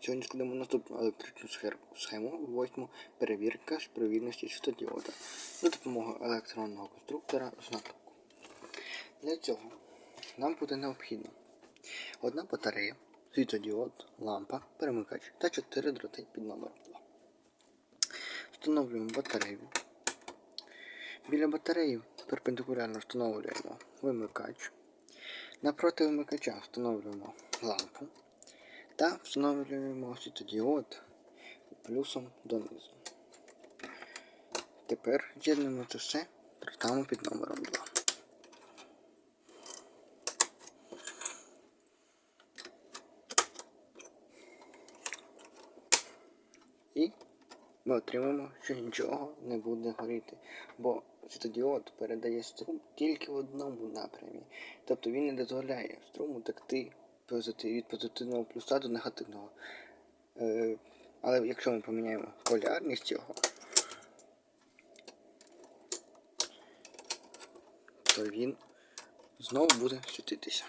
Сьогодні складемо наступну електричну схему, восьму перевірка спровідності світодіода за допомогою електронного конструктора знатоку. Для цього нам буде необхідно одна батарея, світодіод, лампа, перемикач та 4 дроти під номером 2. Встановлюємо батарею. Біля батареї перпендикулярно встановлюємо вимикач. Напроти вимикача встановлюємо лампу та встановлюємо світодіод плюсом донизу. Тепер з'єднуємо це все дротами під номером 2. І ми отримаємо, що нічого не буде горіти, бо світодіод передає струм тільки в одному напрямі. Тобто він не дозволяє струму текти позити- від позитивного плюса до негативного. Е, але якщо ми поміняємо полярність його, то він знову буде світитися.